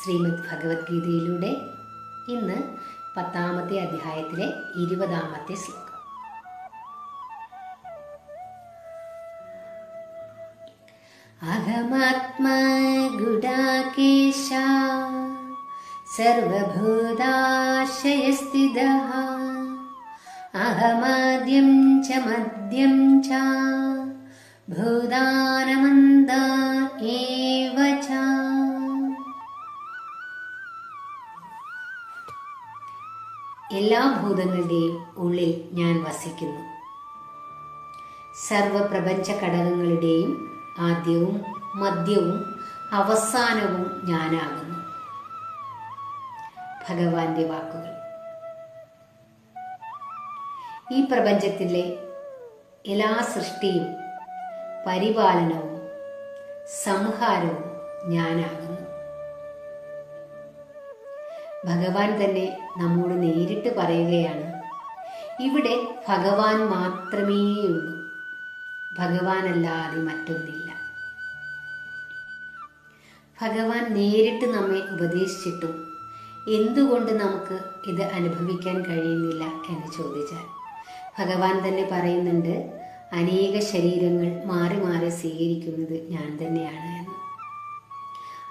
ശ്രീമദ് ഭഗവത്ഗീതയിലൂടെ ഇന്ന് പത്താമത്തെ അധ്യായത്തിലെ ഇരുപതാമത്തെ ശ്ലോകം. അഹമാത്മാ ഗുഡാകേശ സർവഭൂതാശയസ്ഥിത അഹമാദ്യം ച മദ്യം ച ഭൂതാനമന്ത എല്ലാ ഭൂതങ്ങളുടെയും ഉള്ളിൽ ഞാൻ വസിക്കുന്നു. സർവപ്രപഞ്ച ഘടകങ്ങളുടെയും ആദ്യവും മധ്യവും അവസാനവും ഞാനാകുന്നു. ഭഗവാന്റെ വാക്കുകൾ. ഈ പ്രപഞ്ചത്തിലെ എല്ലാ സൃഷ്ടിയും പരിപാലനവും സംഹാരവും ഞാനാകുന്നു. ഭഗവാൻ തന്നെ നമ്മോട് നേരിട്ട് പറയുകയാണ്. ഇവിടെ ഭഗവാൻ മാത്രമേ ഉള്ളൂ ഭഗവാനല്ലാതെ മറ്റൊന്നില്ല. ഭഗവാൻ നേരിട്ട് നമ്മെ ഉപദേശിച്ചിട്ടും എന്തുകൊണ്ട് നമുക്ക് ഇത് അനുഭവിക്കാൻ കഴിയുന്നില്ല എന്ന് ചോദിച്ചാൽ ഭഗവാൻ തന്നെ പറയുന്നുണ്ട് അനേക ശരീരങ്ങൾ മാറി മാറി സ്വീകരിക്കുന്നത് ഞാൻ തന്നെയാണ് എന്ന്.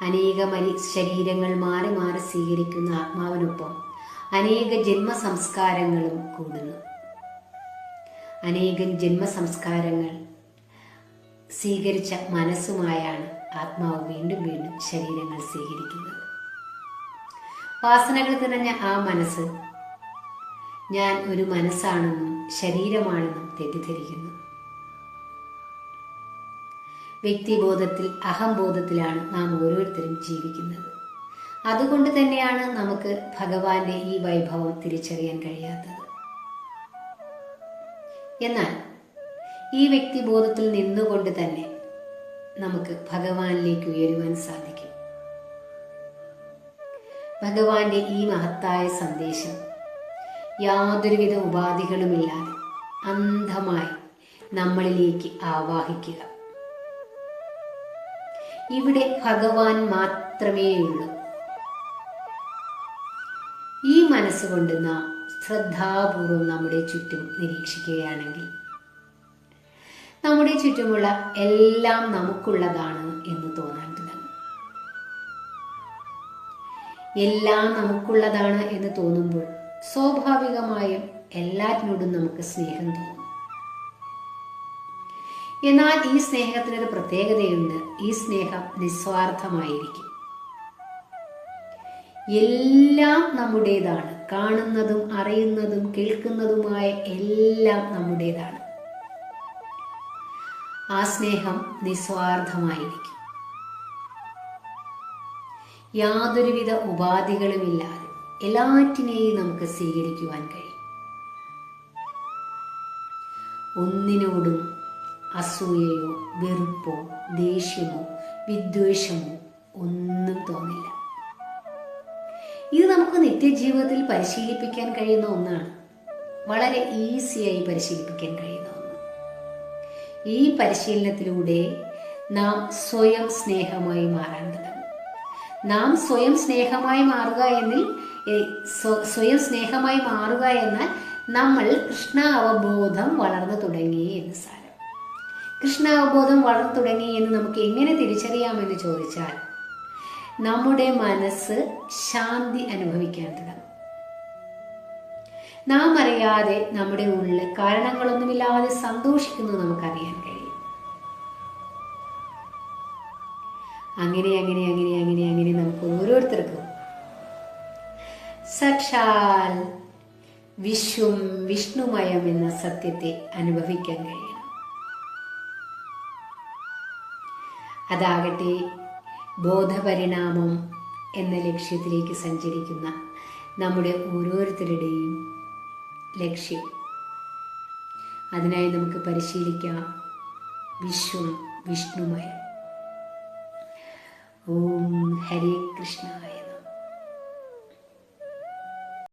അനേക മരി ശരീരങ്ങൾ മാറി മാറി സ്വീകരിക്കുന്ന ആത്മാവിനൊപ്പം അനേക ജന്മ സംസ്കാരങ്ങളും കൂടുന്നു. അനേകം ജന്മ സംസ്കാരങ്ങൾ സ്വീകരിച്ച മനസ്സുമായാണ് ആത്മാവ് വീണ്ടും വീണ്ടും ശരീരങ്ങൾ സ്വീകരിക്കുന്നത്. വാസനകൾ നിറഞ്ഞ ആ മനസ്സ് ഞാൻ ഒരു മനസ്സാണെന്നും ശരീരമാണെന്നും തെറ്റിദ്ധരിക്കുന്നു. വ്യക്തിബോധത്തിൽ അഹംബോധത്തിലാണ് നാം ഓരോരുത്തരും ജീവിക്കുന്നത്. അതുകൊണ്ട് തന്നെയാണ് നമുക്ക് ഭഗവാന്റെ ഈ വൈഭവം തിരിച്ചറിയാൻ കഴിയാത്തത്. എന്നാൽ ഈ വ്യക്തിബോധത്തിൽ നിന്നുകൊണ്ട് തന്നെ നമുക്ക് ഭഗവാനിലേക്ക് ഉയരുവാൻ സാധിക്കും. ഭഗവാന്റെ ഈ മഹത്തായ സന്ദേശം യാതൊരുവിധ ഉപാധികളുമില്ലാതെ അന്ധമായി നമ്മളിലേക്ക് ആവാഹിക്കുക. ഇവിടെ ഭഗവാൻ മാത്രമേയുള്ളൂ ഈ മനസ്സുകൊണ്ട് നാം ശ്രദ്ധാപൂർവം നമ്മുടെ ചുറ്റും നിരീക്ഷിക്കുകയാണെങ്കിൽ നമ്മുടെ ചുറ്റുമുള്ള എല്ലാം നമുക്കുള്ളതാണ് എന്ന് തോന്നാൻ തുടങ്ങും. എല്ലാം നമുക്കുള്ളതാണ് എന്ന് തോന്നുമ്പോൾ സ്വാഭാവികമായും എല്ലാറ്റിനോടും നമുക്ക് സ്നേഹം തോന്നും. എന്നാൽ ഈ സ്നേഹത്തിനൊരു പ്രത്യേകതയുണ്ട്. ഈ സ്നേഹം നിസ്വാർത്ഥമായിരിക്കും. എല്ലാം നമ്മുടേതാണ്. കാണുന്നതും അറിയുന്നതും കേൾക്കുന്നതുമായ എല്ലാം നമ്മുടേതാണ്. ആ സ്നേഹം നിസ്വാർത്ഥമായിരിക്കും. യാതൊരുവിധ ഉപാധികളുമില്ലാതെ എല്ലാറ്റിനെയും നമുക്ക് സ്വീകരിക്കുവാൻ കഴിയും. ഒന്നിനോടും അസൂയയോ വെറുപ്പോ ദേഷ്യമോ വിദ്വേഷമോ ഒന്നും തോന്നില്ല. ഇത് നമുക്ക് നിത്യജീവിതത്തിൽ പരിശീലിപ്പിക്കാൻ കഴിയുന്ന ഒന്നാണ്. വളരെ ഈസിയായി പരിശീലിപ്പിക്കാൻ കഴിയുന്ന ഒന്ന്. ഈ പരിശീലനത്തിലൂടെ നാം സ്വയം സ്നേഹമായി മാറാൻ തുടങ്ങും നാം സ്വയം സ്നേഹമായി മാറുക എന്നിൽ സ്വയം സ്നേഹമായി മാറുക എന്നാൽ നമ്മൾ കൃഷ്ണ അവബോധം വളർന്നു തുടങ്ങി എന്ന് സാരം. കൃഷ്ണ അവബോധം വളർന്നു തുടങ്ങി എന്ന് നമുക്ക് എങ്ങനെ തിരിച്ചറിയാമെന്ന് ചോദിച്ചാൽ നമ്മുടെ മനസ്സ് ശാന്തി അനുഭവിക്കാൻ തുടങ്ങും. നാം അറിയാതെ നമ്മുടെ ഉള്ളിൽ കാരണങ്ങളൊന്നുമില്ലാതെ സന്തോഷിക്കുന്നു നമുക്കറിയാൻ കഴിയും. അങ്ങനെ അങ്ങനെ അങ്ങനെ അങ്ങനെ അങ്ങനെ നമുക്ക് ഓരോരുത്തർക്കും. സക്ഷാൽ വിശ്വം വിഷ്ണുമയം എന്ന സത്യത്തെ അനുഭവിക്കാൻ കഴിയണം. അതാകട്ടെ ബോധപരിണാമം എന്ന ലക്ഷ്യത്തിലേക്ക് സഞ്ചരിക്കുന്ന നമ്മുടെ ഓരോരുത്തരുടെയും ലക്ഷ്യം. അതിനായി നമുക്ക് പരിശീലിക്കാം വിശ്വം വിഷ്ണുമയം ഓം ഹരേ കൃഷ്ണായ